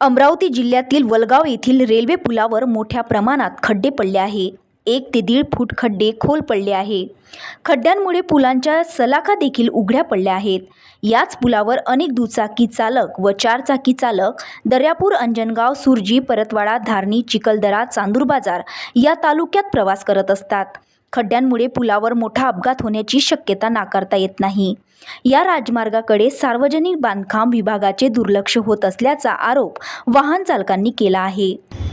अमरावती जिल्ह्यातील वलगाव येथील रेल्वे पुलावर मोठ्या प्रमाणात खड्डे पडले आहे. एक ते दीड फूट खड्डे खोल पडले आहे. खड्ड्यांमुळे पुलांच्या सलाखा देखील उघड्या पडल्या आहेत. याच पुलावर अनेक दुचाकी चालक व चारचाकी चालक दर्यापूर अंजनगाव सुरजी परतवाडा धारणी चिखलदरा चांदूर बाजार या तालुक्यात प्रवास करत असतात. खड्ड्यांमुळे पुलावर मोठा अपघात होण्याची शक्यता नाकारता येत नाही. या राजमार्गाकडे सार्वजनिक बांधकाम विभागाचे दुर्लक्ष होत असल्याचा आरोप वाहन चालकांनी केला आहे.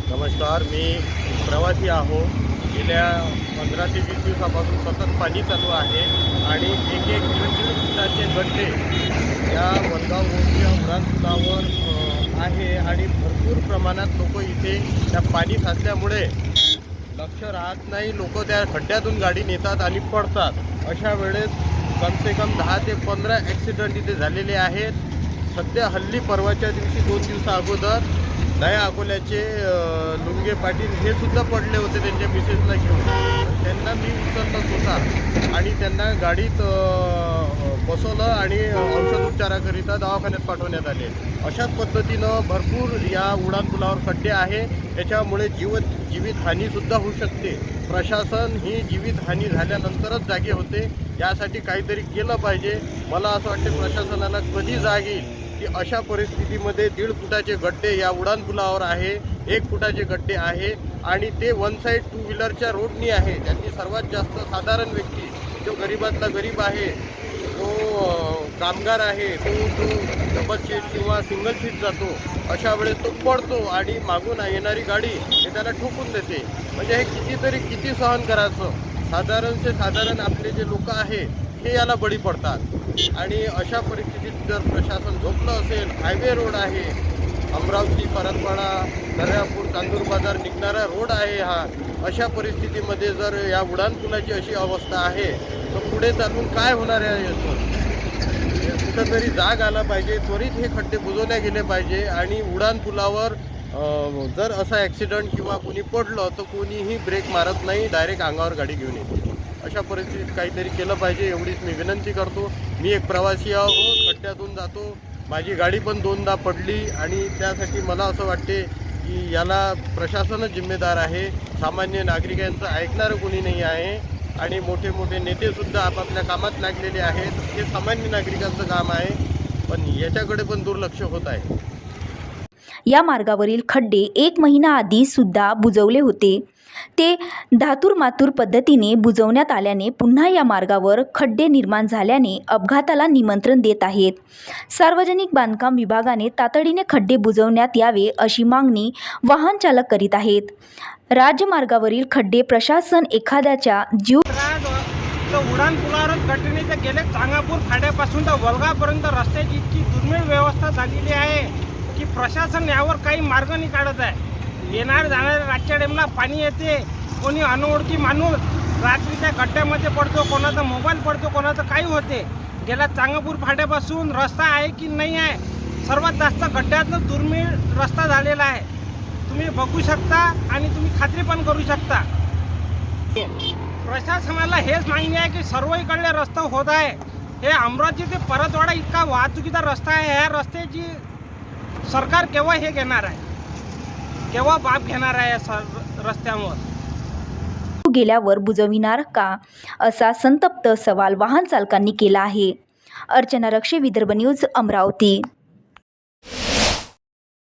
नमस्कार मी प्रवासी आहो. गेल्या पंधरा ते वीस दिवसापासून सतत पाणी चालू आहे आणि एक एक फुटाचे गड्डे या वडगाव मोठ्या आहे आणि भरपूर प्रमाणात लोक इथे त्या पाणी साचल्यामुळे लक्ष राहत नाही. लोक त्या खड्ड्यातून गाडी नेतात आणि पडतात. अशा वेळेस कमसे कम दहा ते पंधरा ॲक्सिडेंट इथे झालेले आहेत. सध्या हल्ली परवाच्या दिवशी दोन दिवसा अगोदर दया अकोल्याचे लुंगे पाटील हे सुद्धा पडले होते त्यांच्या मिसेसला घेऊन. त्यांना मी उचललं स्वतः आणि त्यांना गाडीत बसवलं आणि औषधोपचाराकरिता दवाखान्यात पाठवण्यात आले. अशाच पद्धतीनं भरपूर या उडान पुलावर खड्डे आहे. त्याच्यामुळे जीव जीवितहानीसुद्धा होऊ शकते. प्रशासन ही जीवितहानी झाल्यानंतरच जागे होते. यासाठी काहीतरी केलं पाहिजे. मला असं वाटते प्रशासनाला कधी जाग येईल की अशा परिस्थितीमध्ये दीड फुटाचे गड्डे या उडानपुलावर आहे एक फुटाचे गड्डे आहे आणि ते वन साईड टू व्हीलरच्या रोडनी आहे. त्यांनी सर्वात जास्त साधारण व्यक्ती जो गरीबातला गरीब आहे जो कामगार आहे तो तो डबल सीट किंवा सिंगल सीट जातो. अशा वेळेस तो पडतो आणि मागून येणारी गाडी हे त्याला ठोकून देते. म्हणजे हे कितीतरी किती सहन करायचं? साधारणचे साधारण आपले जे लोक आहे हे याला बळी पडतात. आणि अशा परिस्थितीत जर प्रशासन झोपलं असेल हायवे रोड आहे अमरावती परतवाडा दर्यापूर चांदूर बाजार निघणारा रोड आहे हा अशा परिस्थितीमध्ये जर या उडाणपुलाची अशी अवस्था आहे तर पुढे चालून काय होणार आहे याचं कुठंतरी जाग आला पाहिजे त्वरित हे खड्डे बुजवल्या गेले पाहिजे आणि उडाणपुलावर जर असा ॲक्सिडंट किंवा कोणी पडलं तर कोणीही ब्रेक मारत नाही डायरेक्ट अंगावर गाडी घेऊन येते. अशा परिस्थितीत काहीतरी केलं पाहिजे एवढीच मी विनंती करतो. मी एक प्रवासी आहो खड्ड्यातून जातो. माझी गाडी पण दोनदा पडली आणि त्यासाठी मला असं वाटते की याला प्रशासनच जिम्मेदार आहे. सामान्य नागरिकांचं ऐकणारं कोणी नाही आहे. आणि मोठे मोठे नेतेसुद्धा आपापल्या कामात लागलेले आहेत. हे सामान्य नागरिकांचं काम आहे. पण याच्याकडे पण दुर्लक्ष होत आहे. या मार्गावरील खड्डे एक महिना आधी सुद्धा बुजवले होते. ते धातूर मातूर पद्धतीने बुजवण्यात आल्याने पुन्हा या मार्गावर खड्डे निर्माण झाल्याने अपघाताला निमंत्रण देत आहेत. सार्वजनिक बांधकाम विभागाने तातडीने खड्डे बुजवण्यात यावे अशी मागणी वाहन चालक करीत आहेत. राजमार्गावरील खड्डे प्रशासन एखाद्याच्या जीव उडान गेले चांगापूर फाड्यापासून तर वलगापर्यंत रस्त्याची इतकी दुर्मिळ व्यवस्था झालेली आहे. की प्रशासन यावर काही मार्ग नाही काढत आहे. येणार जाणाऱ्या रातच्या टाईमला पाणी येते कोणी अनोळखी माणूस रात्रीच्या गड्ड्यामध्ये पडतो कोणाचा मोबाईल पडतो कोणाचं काही होते. गेल्या चांगापूर फाट्यापासून रस्ता आहे की नाही आहे सर्वात जास्त गड्ड्यातनं दुर्मिळ रस्ता झालेला आहे. तुम्ही बघू शकता आणि तुम्ही खात्री पण करू शकता. प्रशासनाला हेच मागणी आहे की सर्व इकडले रस्ता होत आहे. हे अमरावती ते परतवाडा इतका वाहतुकीचा रस्ता आहे. ह्या रस्त्याची सरकार केव्हा हे घेणार आहे? केव्हा बाप घेणार आहे या सर रस्त्यावर? गेल्यावर बुजविणार का असा संतप्त सवाल वाहन चालकांनी केला आहे. अर्चना रक्षे विदर्भ न्यूज अमरावती.